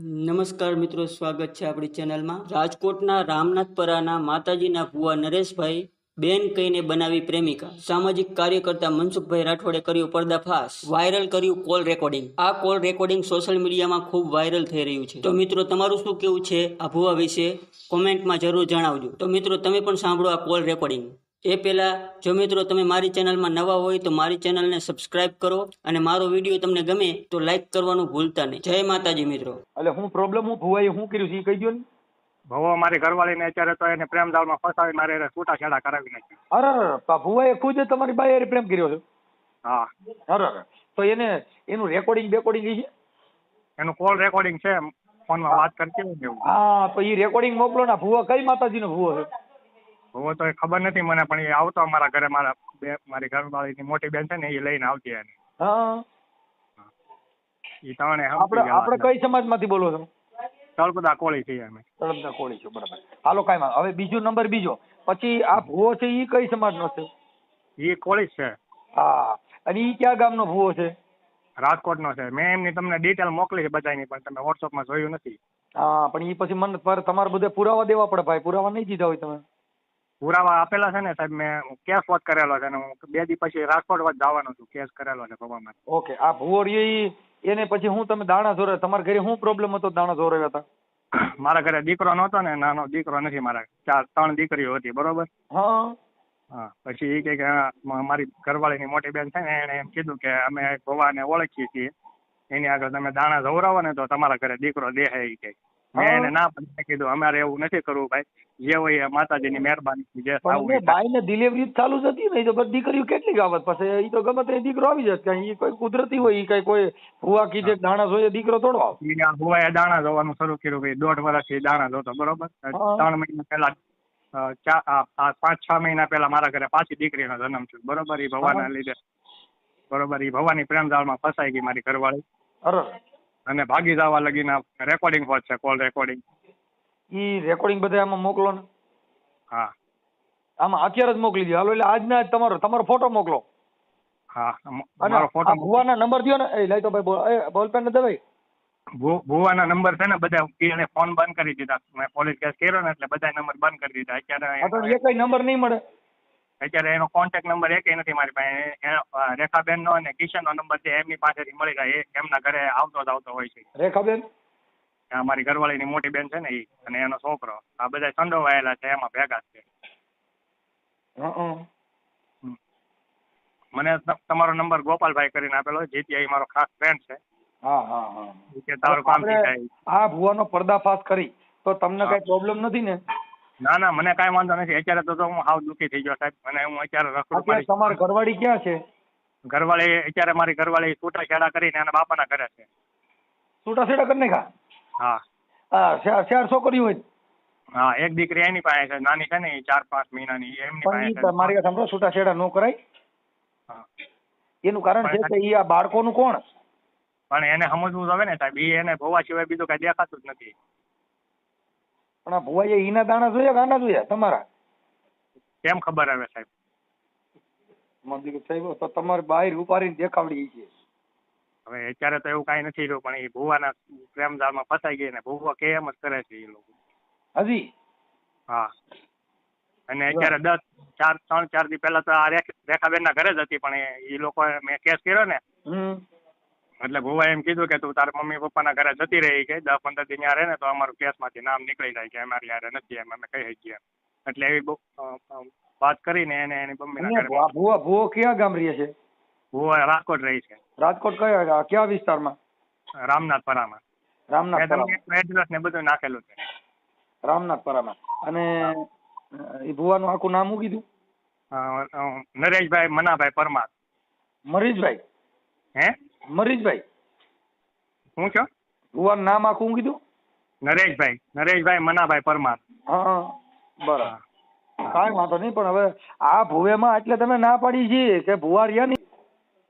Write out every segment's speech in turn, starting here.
નમસ્કાર મિત્રો, સ્વાગત છે આપણી ચેનલમાં. રાજકોટના રામનાથપરાના માતાજીના ભુવા નરેશભાઈ બેન કહીને બનાવી પ્રેમિકા. સામાજિક કાર્યકર્તા મનસુખભાઈ રાઠોડે કર્યું પર્દાફાશ. વાયરલ કર્યું કોલ રેકોર્ડિંગ. આ કોલ રેકોર્ડિંગ સોશિયલ મીડિયામાં ખૂબ વાયરલ થઈ રહ્યું છે. તો મિત્રો, તમારું શું કેવું છે આ ભુવા વિશે? કોમેન્ટમાં જરૂર જણાવજો. તો મિત્રો, તમે પણ સાંભળો આ કોલ રેકોર્ડિંગ. એ પહેલાં જો મિત્રો તમે મારી ચેનલમાં નવા હોય તો મારી ચેનલને સબસ્ક્રાઇબ કરો અને મારો વીડિયો તમને ગમે તો લાઈક કરવાનું ભૂલતા નહીં. જય માતાજી મિત્રો. એટલે હું પ્રોબ્લેમ હું ભુવાઈ હું કર્યું છે એ કહી દો ને. ભવો મારી ઘરવાળીને અત્યારે તો એને પ્રેમ પ્રેમજાળમાં ફસાવી મારે એને છૂટાછેડા કરાવી નાખી અરે ભુવાએ ખુદ જ તમારી બાઈ પ્રેમ કર્યો છે? હા. અરે અરે તો એને એનું રેકોર્ડિંગ બેકોર્ડિંગ છે? એનું કોલ રેકોર્ડિંગ છે. ફોનમાં વાત કરતી હોય ને હા તો એ રેકોર્ડિંગ મોકલો ને ભુવા કઈ માતાજીનો ભુવો છે? ભવો તો એ ખબર નથી મને પણ એ આવતો અમારા ઘરે મારા બે મારી ઘરવાળીની મોટી બેન છે ને એ લઈને આવતી એને. હા. એ ત્રણે આપણે આપણે કઈ સમાજમાંથી બોલો છો? તળપદા કોળી છીએ અમે. તળપદા કોળી છો બરાબર. હાલો કાંઈ હવે બીજો નંબર બીજો. પછી આ ભુવો છે એ કઈ સમાજનો છે? એ કોળી છે. હા. અને એ ક્યાં ગામનો ભુવો છે? રાજકોટનો છે. મેં એમની તમને ડિટેલ મોકલી છે બધાની પણ તમે વોટ્સઅપમાં જોયું નથી. હા પણ એ પછી મને પર તમારે બધે પુરાવા દેવા પડે ભાઈ. પુરાવા નહીં દીધા હોય તમે. પુરાવા આપેલા છે ને સાહેબ મેં કેસ વોચ કરેલો છે અને હું બે દી પછી રાજકોટ વચ જવાનો છું કેસ કરેલો છે ભવામાં ઓકે આ ભુવો રહ્યો એને પછી હું તમે દાણા જોરે તમારા ઘરે શું પ્રોબ્લેમ હતો દાણા જોરાવ્યા હતા? મારા ઘરે દીકરો નહોતો ને નાનો દીકરો નથી મારા ચાર ત્રણ દીકરીઓ હતી બરોબર? હા. હા પછી એ કે મારી ઘરવાળીની મોટી બેન છે ને એણે એમ કીધું કે અમે ગોવાને ઓળખીએ છીએ એની આગળ તમે દાણા ધવરાવો ને તો તમારા ઘરે દીકરો દેહાય એ કહે મેં એને ના પણ મેં કીધું અમારે એવું નથી કરવું ભાઈ. જે હોય એ માતાજીની મહેરબાની જે થવું એ ડિલિવરી ચાલુ જ હતી ને એ તો બધી દીકરીઓ કેટલી આવત પછી ઈ તો ગમે તે દીકરો આવી જાય કઈ કોઈ કુદરતી હોય એ કઈ કોઈ ભૂવા કીધે દાણા જોઈએ દીકરો થોડો આવે. ઈ દાણા જોવાનું શરૂ કર્યું ભાઈ દોઢ વર્ષથી દાણા જોતો બરોબર? ત્રણ મહિના પહેલા પાંચ છ મહિના પહેલા મારા ઘરે પાછી દીકરીનો જન્મ થયો બરોબર? એ ભવાના લીધે. બરોબર? એ ભવાની પ્રેમજાળમાં ફસાઈ ગઈ મારી ઘરવાળી. અને ભાગી જવા લગીના રેકોર્ડિંગ છે કોલ રેકોર્ડિંગ ઈ રેકોર્ડિંગ બધે આમાં મોકલો ને. હા. આમાં અત્યારે જ મોકલી દો હાલો એટલે આજના જ તમારો તમારો ફોટો મોકલો. હા મારો ફોટો ભુવાના નંબર દો ને. એ લઈ તો ભાઈ બોલ પેન બોલપેન દે ભાઈ ભુવાના નંબર છે ને બધા એને ફોન બંધ કરી દીધા. મેં પોલીસ કેસ કર્યો ને એટલે બધા નંબર બંધ કરી દીધા. અત્યારે એ કઈ નંબર નહીં મળે. અત્યારે એનો કોન્ટેક્ટ નંબર એકેય નથી મારી પાસે. રેખાબેનનો અને કિશનનો નંબર છે એમની પાસેથી મળી જાય એમના ઘરે આવતો જ આવતો હોય છે. રેખાબેન? આ મારી ઘરવાળીની મોટી બેન છે ને એ અને એનો છોકરો. આ બધા સંડોવાયેલા છે એમાં ભેગા છે. મને તમારો નંબર ગોપાલભાઈ કરીને આપેલો જીટીઆઈ મારો ખાસ ફ્રેન્ડ છે. હા હા હા. કે તારું કામ થઈ જાય આ ભુવાનો પર્દાફાશ કરી. તો તમને કઈ પ્રોબ્લેમ નથી ને? ના ના મને કાંઈ વાંધો નથી. અત્યારે તો હું હાવ દુઃખી થઈ ગયો સાહેબ. મને હું અત્યારે રખડું અત્યારે તમારી મારી ઘરવાળી ક્યાં છે? ઘરવાળી અત્યારે મારી ઘરવાળી છૂટાછેડા કરીને એના બાપાના ઘરે છે. છૂટાછેડા કરી નાખ્યા? હા. હા ચાર ચાર છોકરીઓ હોય? હા એક દીકરી એની પાસે છે. નાની છે ને ચાર પાંચ મહિનાની. એમની પાસે છે. મારી વાત સાંભળો છૂટાછેડા ન કરાય. એનું કારણ છે કે એ આ બાળકોનું કોણ? પણ એને સમજવું હવે ને સાહેબ. એ એને ભોવા સિવાય બીજું કઈ દેખાતું જ નથી. પણ આ ભુવાઈએ ઈના દાણા જોયા કે આના જોયા તમારા? કેમ ખબર આવે સાહેબ? મંદિર સાહેબ તો તમારે બહાર ઉપાડીને દેખાવડી છે. હવે અત્યારે તો એવું કાંઈ નથી રહ્યું પણ એ ભુવાના પ્રેમજાળમાં ફસાઈ ગઈ ને ભુવા કે એમ જ કરે છે એ લોકો. હજી? હા. અને અત્યારે દસ ચાર ત્રણ ચાર દી પહેલા તો આ રેખ- રેખાબેનના ઘરે જ હતી પણ એ- લોકો મેં કેસ કર્યો ને એટલે ભુવા એમ કીધું કે તું તારા મમ્મી પપ્પાના ઘરે જતી રહી કે દસ પંદર દી ત્યાં રહે ને તો અમારું કેસમાંથી નામ નીકળી જાય કે અમારી યારે નથી એમ અમે કહી શકીએ એટલે એવી બહુ વાત કરીને એને એની મમ્મી ભુવા ભુવા કયા ગામ રહે છે? ભુવા રાજકોટ રહી છે. રાજકોટ કયા કયા વિસ્તારમાં? રામનાથપરામાં મેં રામનાથપરામાં એડ્રેસ ને બધું નાખેલું છે. રામનાથપરામાં અને એ ભુવાનું આખું નામ શું કીધું? નરેશભાઈ મનાભાઈ પરમાર. મરીશભાઈ? હે? મરીજભાઈ હું છો? ભુવાનું નામ આખું હું કીધું? નરેશભાઈ નરેશભાઈ મનાભાઈ પરમાર. હા બરાબર. કાંઈ વાંધો નહીં પણ હવે આ ભુવેમાં એટલે તમે ના પાડી છીએ કે ભુવા રહ્યા નહીં?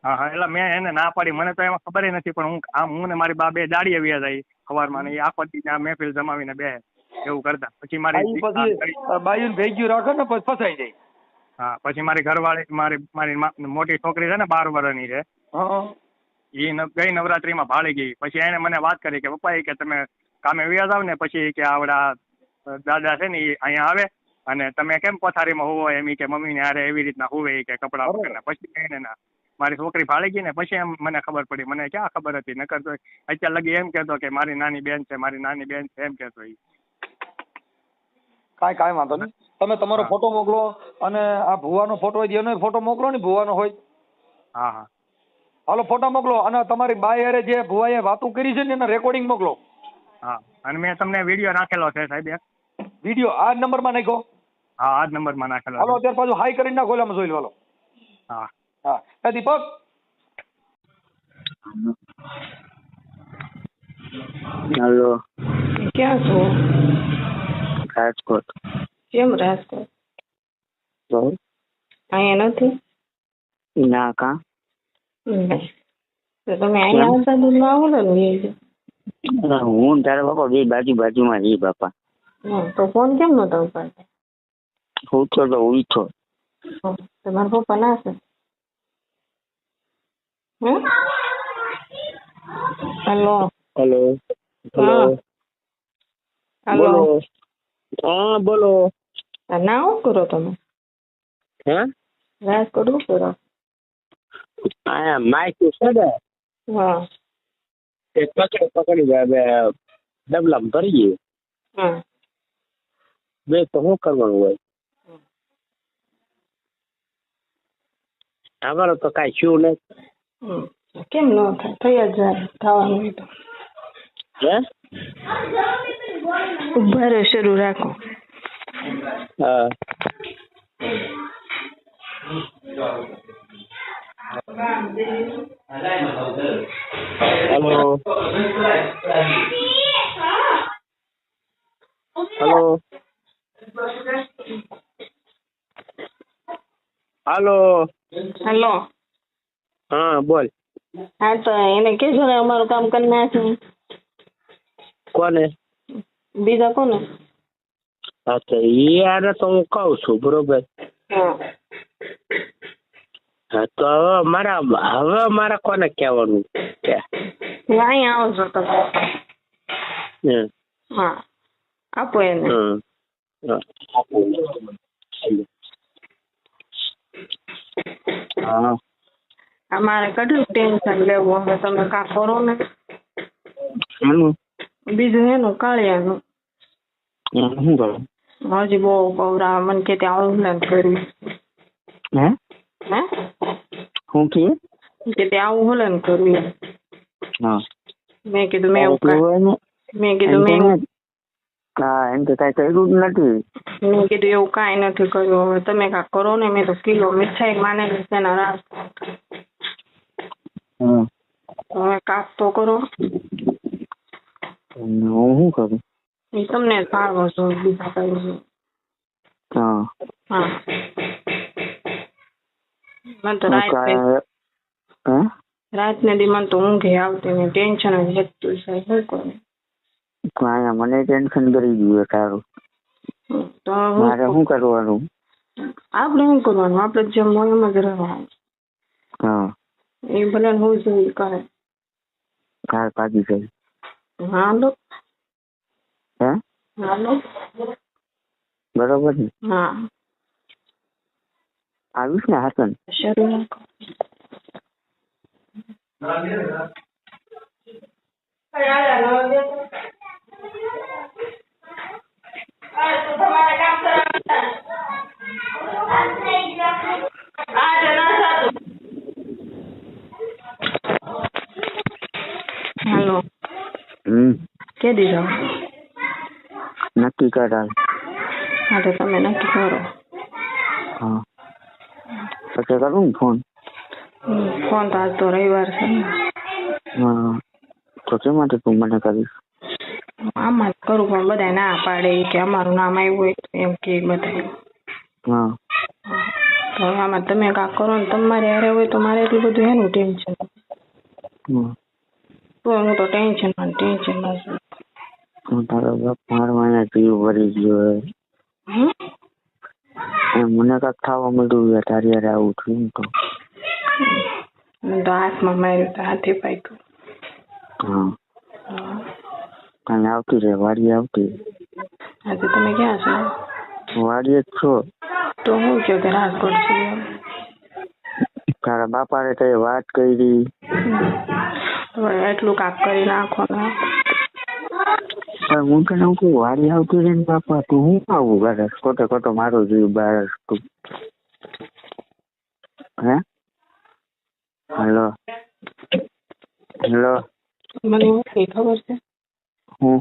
હા હા એટલે મેં એને ના પાડી. મને તો એમાં ખબર નથી પણ હું આમ હું ને મારી બા બે દાડીએ વ્યા જાય સવારમાં ને આખો દી મહેફિલ જમાવીને બે એવું કરતા. પછી મારી પછી બાયુને ભેગ્યું રાખે ને પછી ફસાઈ જાય. હા પછી મારી ઘરવાળી મારી મારી મોટી છોકરી છે ને બાર વર્ષની છે. હા. એ ગઈ નવરાત્રીમાં ભાળી ગઈ. પછી એને મને વાત કરી કે પપ્પા એ કે તમે કામે વ્યા જાવ ને પછી કે આવડા દાદા છે ને એ અહીંયા આવે અને તમે કેમ પથારીમાં હોવો? એમ કે મમ્મીને હારે એવી રીતના હોવે કે કપડાં. વગરના. પછી એને ના મારી છોકરી ભાળી ગઈ ને પછી એમ મને ખબર પડી. મને ક્યાં ખબર હતી? નકર તો અત્યારે લગી એમ કહેતો કે મારી નાની બેન છે મારી નાની બેન છે એમ કહેતો ઈ. કાંઈ કાંઈ વાંધો નહીં. તમે તમારો ફોટો મોકલો અને આ ભુવાનો ફોટો હોય એનો ફોટો મોકલો ને ભુવાનો હોય. હા હા. હાલો ફોટા મોકલો અને તમારી બાય હારે જે ભુવાએ વાતું કરી છે ને એના રેકોર્ડિંગ મોકલો. હા અને મેં તમને વીડિયો નાખેલો છે સાહેબ એક. વીડિયો આ નંબરમાં નાખો હા આ જ નંબરમાં નાખેલો હાલો અત્યારે પાછું હાઈ કરીને નાખો એટલે જોઈ લો હાલો. હા. હા. એ દીપક. હલો. ક્યાં છો? રાજકોટ. કેમ રાજકોટ? અહીંયા નથી? ના કા. તો તમે અહીંયા આવતા દૂધમાં આવો ને લઈ હું તારા બાપા બે બાજુ બાજુમાં રહી બાપા તો ફોન કેમ નતો ઉપાડતા? હું તો તો. તમારા પપ્પા ના છે? Hello hello. હલો બોલો. હા બોલો. આ ના શું કરો તમે? હે? રાજ કરું કરો. આ માઇક છે ને. હા. એ પકડી પકડી હવે ડબલામાં ભરીએ હા. બે તો શું કરવાનું હોય? અમારો તો કાંઈ શું નહીં. કેમ ન થાય? થઈ જ જાય થવાનું હોય તો. હે? ઊભા રહો શરૂ રાખો. હા. હેલો હેલો હાલો હલો હા બોલ. હા તો એને કહેજો ને અમારું કામ કરી નાખે કોને? બીજા કોને? અચ્છા એ આને તો હું કહું છું બરોબર? હા. તો હવે મારા હવે મારે કોને કહેવાનું કે અહીં આવજો તમે. હા આપો એને. અમારે કેટલું ટેન્શન લેવું હવે તમે કા કરો ને? બીજું એનું કાળિયાનું. હજી બહુ કવરા મને કે ત્યાં ઓનલાઈન કર્યું. હે? હે શું કે? કે તે આવું હલન કર્યું હા. મેં કીધું મેં એવું ને? મેં કીધું મેં હા એમ તો કઈ કર્યું જ નથી. મેં કીધું એવું કાંઈ નથી કર્યું. હવે તમે કાંક કરો ને મેં તો કિલો મીઠાઈ માને તેના રાસ. હમ. હવે કાપ તો કરો. હું શું કરું? એ તમને સારું છો બીજા કઈ હા. હા. મને તો હું રાત હે? રાતને દી મને તો ઊંઘે આવતી ને ટેન્શન જ વધતું છે શું કરું કાંઈ મને ટેન્શન કરી ગયું તારું. તો મારે શું કરવાનું? આપણે શું કરવાનું? આપણે જેમ હોય એમ જ રહેવાનું. હા. એ ભલે હું જોઈ કરે? કાર પાકી ગઈ. હાલો. હે? હાલો. બરોબર ને? હા. આવીશ ને હાસન શરૂ રાખો હમ. કે દીધો નક્કી કરાલ હા તો તમે નક્કી કરો. હા. પછી કરું ને ફોન ફોન તો આજ તો રવિવાર છે ને. હા તો કે માટે તું મને કરીશ? આમાં જ કરું પણ બધા ના પાડે કે અમારું નામ આવ્યું હોય એમ કે બધા હા. તો આમાં તમે કાંક કરો ને તમારે હારે હોય તો મારે એટલું બધું એનું ટેન્શન. તો હું તો ટેન્શનમાં ટેન્શનમાં છું તારો બાપ મારવાના જીવ ભરી ગયો હે. મને કાંક ખાવા માંડ્યું છે તારી યાર આવું થયું તો તો હાથમાં માર્યું તો હાથે પાક્યું હા કાંઈ આવતી રહે વાડી આવતી આજે તમે ક્યાં છો વાડીએ જ છો તો હું કહો કે રાજકોટ છું તારા બાપાને કઈ વાત કરી એટલું કાક કરી નાખો ને પણ હું તને હું કહું વાડી આવતી રહે ને બાપા તું હું આવું ઘરે ખોટે ખોટો મારો જીવ બાર તું. હે? હેલો. હેલો. મને કઈ ખબર છે? હું?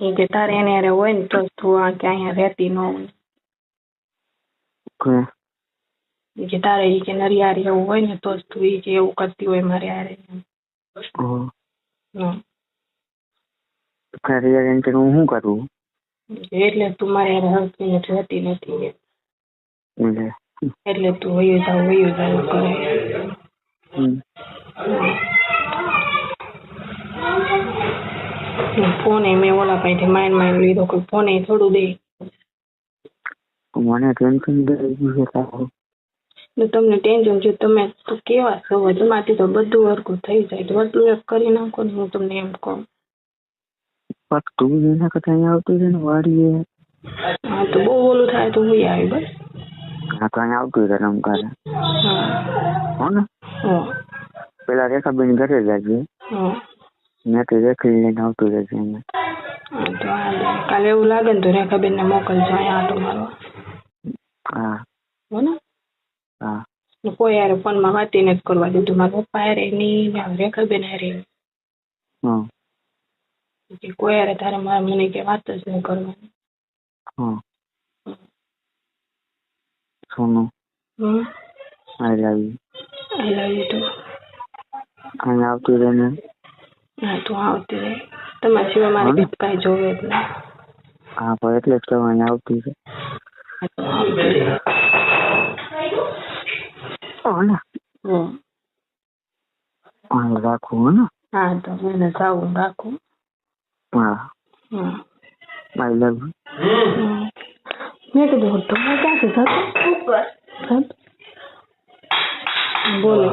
એ કે તારે એને હારે હોય ને તો તું આ કે અહીંયા રહેતી ન હોય. કે તારે એ કે નરિયારી એવું હોય ને તો તું એ કે એવું કરતી હોય મારે હારે. હમ હમ. હમ. તારી યાર એમ કે હું શું કરું? એટલે તું મારે હારે હરખી ને રહેતી નથી એટલે. તું વયું જાવ વયું જાવ કરે ફોન એ મેં ઓલા પાસેથી માઇન્ડ માઇન લીધો કોઈ ફોન એ થોડું દે. મને ટેન્શન ને તમને ટેન્શન છે તમે તો કેવા છો? તમારાથી તો બધું હરખું થઈ જાય. તો બધું એક કરી નાખો ને હું તમને એમ કહું. પણ તું એના કરતા અહીંયા આવતું રહે ને વાડીએ. હા તો બહુ ઓલું થાય તો હું આવી બસ. હા તો અહીંયા આવતું રહે રમકારે. હો. ને? પેલા રેખાબેન ઘરે જાજે. હા. મેં તો રેખી લઈને આવતું રહેશે તો કાલે એવું લાગે ને તો રેખાબેન ને મોકલજો અહીંયા આટો મારવા. હા. હો ને? હા. કોઈ યાર ફોનમાં વાતી નથી કરવા દીધું. મારા પપ્પા હારે નહીં રેખાબેન હારે. નહીં. કે કોઈ યાર તારે મારા મને કે વાત જ નહીં કરવાની. હમ. સોનું. હમ. I love you. I love you too અહીંયા આવતી રહે ને? હા તું આવતી રહે. તમારા સિવાય મારે હા. કાંઈ જોવે જ નહીં. હા પણ એટલે જ તો અહીંયા આવતી છે. હા, હો ને. હમ. અહીં રાખવું હો ને. હા તો એને જાવું રાખું. હા હમ. આઈ લવ યુ હમ. મેં કીધું તમે ક્યાંથી જતો શું કર જતો? બોલો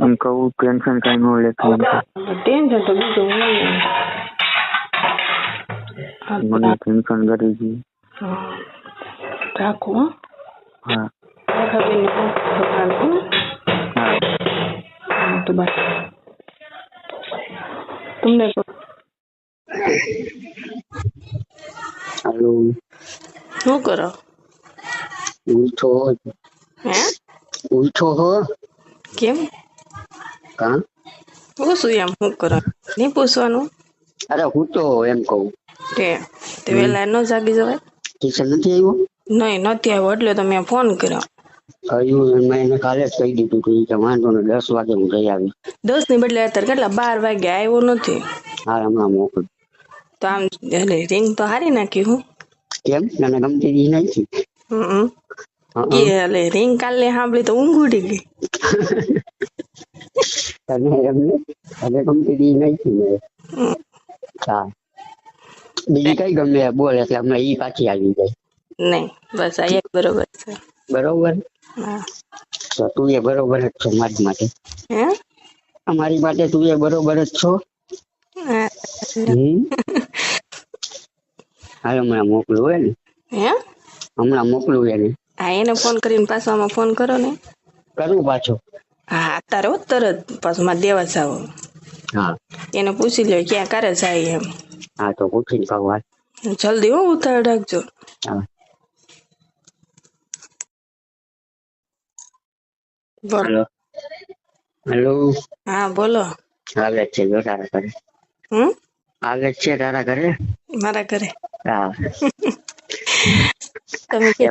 એમ કહું ટેન્શન કઈ ન લેતું એમ કે. ટેન્શન તો બીજું નહીં હા, તો મને ટેન્શન કરી ગયું હા. રાખું હો હા રેખાબેનને મોકલો કાલે, હો ને? હા હા, તો બાય તમને તો હાલો. શું કરો? ઉઠો હે. ઉઠો હો. કેમ? કા? પૂછું એમ શું કરો? નહીં પૂછવાનું? અરે હું તો એમ કહું. તે તે વેલા ન જાગી જવાય? ટ્યુશન નથી આવ્યો? નહીં નથી આવ્યો એટલે તો મેં ફોન કર્યો. કહ્યું મેં એને કાલે જ કહી દીધું હતું કે વાંધો ને દસ વાગે હું જઈ આવી. દસની બદલે અત્યારે કેટલા બાર વાગે આવ્યો નથી? હા હમણાં મોકલું. તો આમ એટલે રિંગ તો હારી નાખી હું કેમ તને ગમતી દી નથી હમ હં, કે એટલે રિંગ કાલે સાંભળી તો ઊંઘ ઉડી ગઈ તને એમને તને ગમતી દી નથી મેં હમ. હા બીજી કઈ ગમે બોલ એટલે હમણાં ઈ પાછી આવી જાય નહીં બસ આ એક બરોબર છે બરોબર હા તો તું એ બરોબર જ છો મારી માટે હે અમારી માટે તું એ બરોબર જ છો હા. હમ? હાલ હમણાં મોકલું હોય ને. હે? હમણાં મોકલું એને. હા એને ફોન કરીને પાછો આમાં ફોન કરો ને. કરું પાછો. હા અત્યારે હો તરત. પાછું મારે દેવા જાવ હા. એને પૂછી લ્યો ક્યાં કરે જાય એમ. હા તો પૂછીને હાલ. જલ્દી હો ઉતાર રાખજો. હા. બોલો. હેલો. હેલો. હા બોલો. આવે છે જો તારા ઘરે. હમ? આવે છે તારા ઘરે? મારા ઘરે. હા તમે કે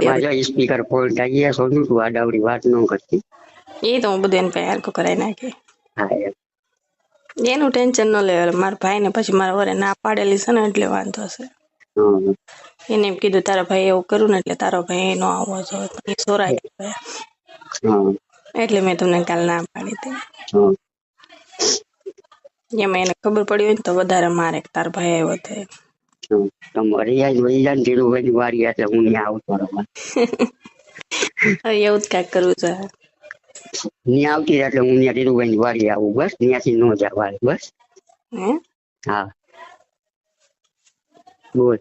સ્પીકર ફોલ્ટ આવી ગયા સોનું તું આડાવડી વાત ન કરતી. એ તો હું બધું એને પાસે હરખું કરાવી નાખી. એનું ટેન્શન ન લેવા મારા ભાઈ ને પછી મારા વરે ના પાડેલી છે ને એટલે વાંધો છે એને એમ કીધું તારા ભાઈ એવું કર્યું ને એટલે તારો ભાઈ નો આવવો જોઈએ. સોરાય. એટલે મેં તમને કાલ ના પાડી હતી. એમાં એને ખબર પડી હોય ને તો વધારે મારે તાર ભાઈ આવ્યો તે હમ. તમારે યાદ વહી જાય ને ધીરુભાઈની વારી એટલે હું ત્યાં આવતો રહું એવું જ કાંઈક કરવું છે. ત્યાં આવતી એટલે હું ત્યાં ધીરુભાઈ વાડી આવું બસ. ત્યાંથી નો જવાય બસ. હા? બોલ.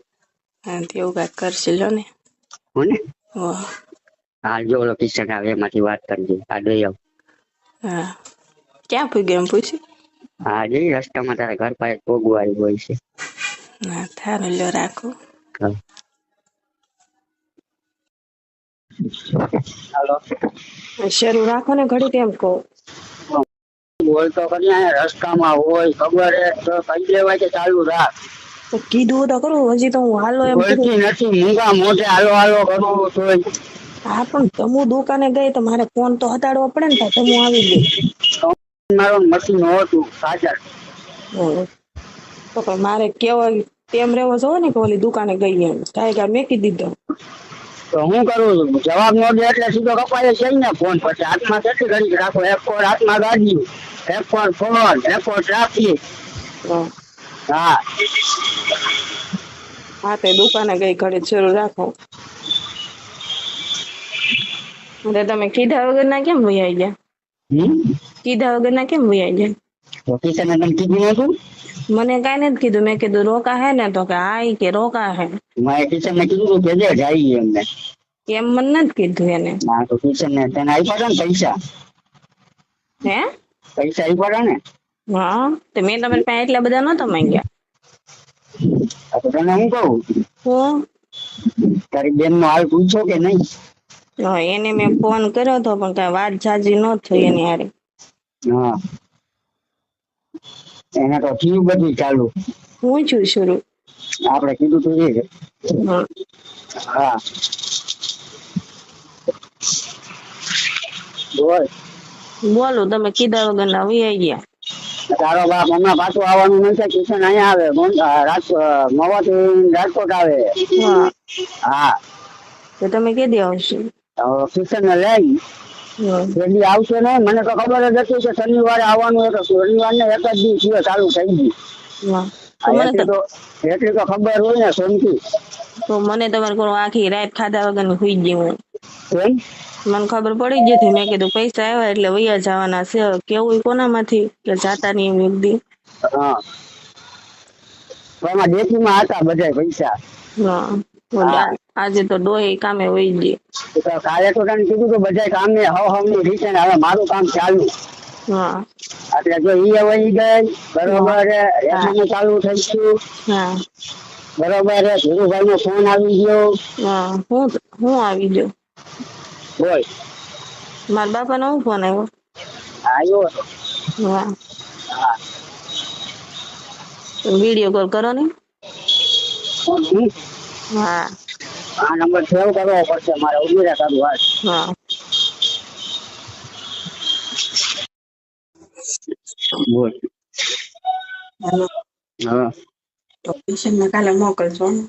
હા તેવું કાંઈક કરશે લો ને. હો. ને હો જો ઓલો કિશન આવે એમાંથી વાત કરજે. આ દઈ આવ. હા. ક્યાં પૂગ્યો એમ પૂછ્યું? હા જઈ રસ્તામાં તારા ઘર પાસે પોગવાળી હોય છે. લ્યો રાખો હા. હાલો શરૂ રાખો ને ઘડી કેમ કહો? બોલતો કરી અહીંયા રસ્તામાં હોય ખબર હે તો કહી દેવાય કે ચાલુ રાખ. તો કીધું તો કરું હજી તો હું હાલો એમ કીધું. બોલતી નથી મૂંગા મોઢે હાલો હાલો કરું તોય હા પણ તમુ દુકાને ગઈ તો મારે ફોન તો હટાડવો પડે ને તો તમુ આવી ગઈ મારો મશીન હતું સાચા હમ. તો પણ મારે કેવો તેમ રહેવો જોવો ને કે ઓલી દુકાને ગઈ એમ. કાંઈ કાંઈ મેકી દીધો. તો હું કરું? છું જવાબ ન દે એટલે સીધો કપાય છે ને ફોન પછી હાથમાં કેટલી ઘડી રાખો? એક કોર હાથમાં ગાડી એક કોર ફોન એક કોર ટ્રાફિક? હા. હા. તે દુકાને ગઈ ઘડી શરૂ રાખો. અરે તમે કીધા વગર ના કેમ વૈયા ગયા? કીધા વગર ના કેમ વૈયા ગયા? કીધું મને કઈ નથી કીધું મેં કીધું રોકા હે ને તો કે આઈ કે રોકા હે મારે ને કીધું કે જે જાય એમને એમ મને નથી કીધું એને ના તો કિશને તને આપ્યા ને પૈસા હે પૈસા આપ્યા ને હા તો મેં તમારી પાસે એટલા બધા નતો માંગ્યા તને હું કહું હું તારી બેન નો હાલ પૂછો કે નહીં એને મેં ફોન કર્યો હતો પણ કઈ વાત જાજી ન થઈ એની હારે હા એને તો થયું બધું ચાલુ. હું છું શરૂ. આપણે કીધું તું એ હા. બોલ. બોલો તમે કીધા વગર ના આવી ગયા. તારો બાપ હમણાં પાછું આવવાનું નથી કિશન અહીંયા આવે. રાજકોટ મવાથી રાજકોટ આવે. હા. તો તમે કેદી આવશો? કિશન ને લઈ. જલ્દી આવશે ને મને તો ખબર જ હતી કે શનિવારે આવવાનું હતું. શનિવાર ને એક જ દિવસ ચાલુ થઈ હા. તો એટલી તો ખબર હોય ને સોમથી. તો મને તમારે કોઈ આખી રાત ખાધા વગરની સુઈ ગઈ હું. મને ખબર પડી ગઈ હતી. મેં કીધું પૈસા આવ્યા એટલે વૈયા જવાના છે. કેવું કોનામાંથી? કે જાતા નહીં એમ એક દી. હા. એમાં એમાં માં હતા બધા પૈસા. હા. આજે તો ડોહી કામે વહી ગઈ કાલે તો તને કીધું કે બધા કામ ને હવ હવની રીતે હવે મારું કામ ચાલુ. હા. એટલે જો ઈ વહી ગઈ બરોબર રેશનનું ચાલુ થઈ ગયું. બરોબર ધીરુભાઈ નો ફોન આવી ગયો. હા હું હું આવી ગયો. બોલ. મારા બાપા નો ફોન આવ્યો આવ્યો વીડિયો કોલ કરો ને. હા. આ નંબર સેવ કરવો પડશે મારે ઉમેરા તારું હાલ. હા. બોલ. હા. તો ટ્યુશન કાલે મોકલજો ને.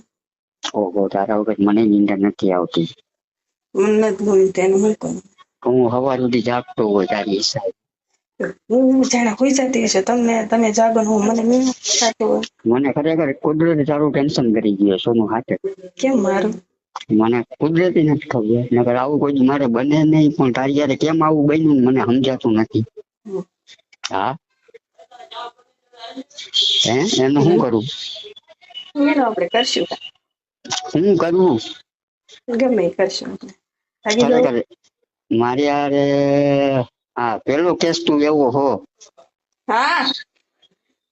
ઓહો તારા વગર મને નીંદર નથી આવતી. મને નથી ગમતું એનું શું હું હવા સુધી જાગતો હોય તારી હિસાબ. હું જાણે હોઈ જતી હશે. તમને તમે જાગો હું મને નહીં થતું હોય. મને ખરેખર કુદરતી તારું ટેન્શન કરી ગયો સોનું હાથે. કેમ મારું? મને કુદરતી નથી ખબર. નકર આવું કોઈ મારે બને નહીં પણ તારી યારે કેમ આવું બન્યું મને સમજાતું નથી. હા? હે? એનું શું કરું? એનું આપણે કરશું શું કરવું ગમે કરશું મારી યારે હા પેલો કેસ તું એવો હો. હા.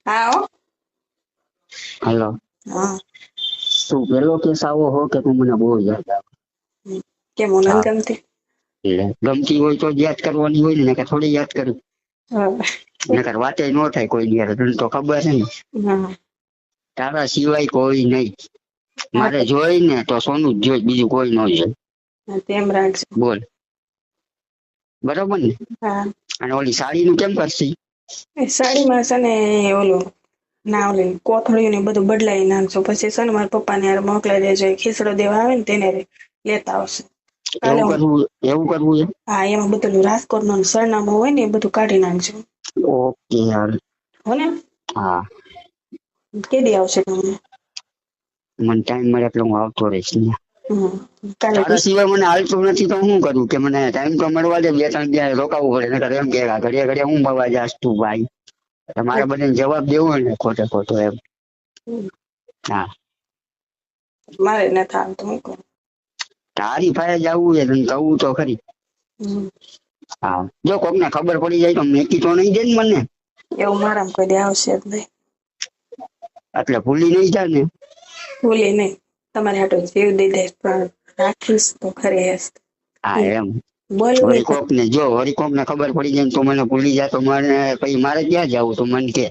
હા હો. હલો. હા. તું પેલો કેસ આવો હો કે તું મને બહુ યાદ આવે? કે મને ગમતી? ગમતી હોય તો યાદ કરવાની હોય ને કે થોડી યાદ કરું. નકર વાતે ન થાય કોઈ યાર તને તો ખબર છે ને. તારા સિવાય કોઈ નહીં. મારે જોઈ ને તો સોનું જ જોઈ બીજું કોઈ ન જોઈ. તેમ રાખજો. બોલ. બરોબર ને? હા. અને ઓલી સાડી નું કેમ કરશી? એ સાડીમાં છે ને ઓલું ના ઓલી કોથળીઓ ને બધું બદલાઈ નાખજો. પછી છે ને મારા પપ્પાને યાર મોકલાઈ દેજો. એ ખીચડો દેવા આવે ને તેને લેતા આવશે. એવું કરવું એવું કરવું છે હા એમાં બધું રાજકોટનું સરનામું હોય ને એ બધું કાઢી નાખજો. ઓકે યાર હો ને? હા. કેદી આવશે તમને? મને ટાઈમ મળે એટલે હું આવતો રહીશ ને. તારા સિવાય મને હાલતું નથી તો હું કરું કે મને ટાઈમ તો મળવા દે બે ત્રણ દિવસ રોકાવું પડે નકર એમ કે ઘડિયા ઘડિયા હું મળવા જાસ તું ભાઈ. તમારે બધાને જવાબ દેવો ને ખોટે ખોટો એમ. હા. મારે નથી આવતું હું કરું? તારી પાસે જવું છે તને કહું તો ખરી. હા. જો કોક ને ખબર પડી જાય તો મેકી તો નહીં દે ને મને. એવું મારામાં કોઈ આવશે જ નહીં. એટલે ભૂલી નહીં જા ને. ભૂલી નહીં. તમારે હાટો જીવ દઈ દે પણ રાખીશ તો ખરે હેસ હા એમ. હરિકોપ ને. જો હરિકોપ ને ખબર પડી જાય તો મને ભૂલી જાય તો મને પછી મારે ક્યાં જવું તો મને કે.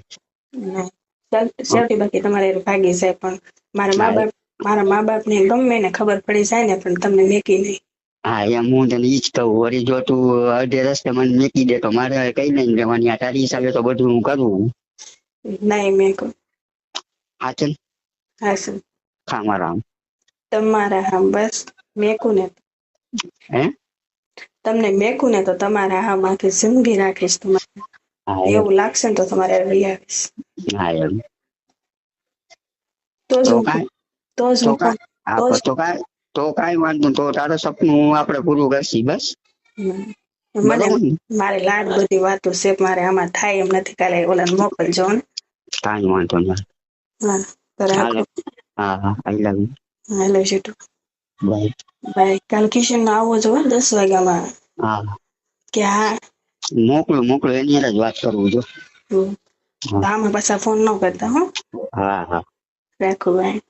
બાકી તમારે ભાગી જાય પણ મારા મા બાપ મારા મા બાપ ને ગમે ને ખબર પડી જાય ને પણ તમને મેકી નહીં. હા એમ હું તને ઈ જ કહું વળી જો તું અડધે રસ્તે મને મેકી દે તો મારે કઈ નહીં રહેવાની આ તારી હિસાબે તો બધું હું કરું. નહીં મેકું હા ચલ. હા સર. ખા મારા. તમારા હામ બસ મેકું ને. હે? તમને મેકું ને તો તમારા હામ આખી જિંદગી રાખીશ તમારે. એવું લાગશે ને તો તમારે રહી આવીશ. હા એમ. તો જ તો હું જ તો કાંઈ? તો કાંઈ? વાંધો તો તારું સપનું આપણે પૂરું કરશી બસ? મને? મારે લાડ બધી વાતો છે મારે આમાં થાય એમ નથી કાલે ઓલા મોકલજો ને. કાંઈ વાંધો નહીં. હા હા હા આઈ લવ હેલો શીટુ ભાઈ બાય કાલ કિશન આવો છો હો, દસ વાગ્યામાં. હા. કે હા. મોકલો મોકલો. એની જ વાત કરવું જો આમાં પાછા ફોન ન કરતા હો. હા હા. રાખો બાય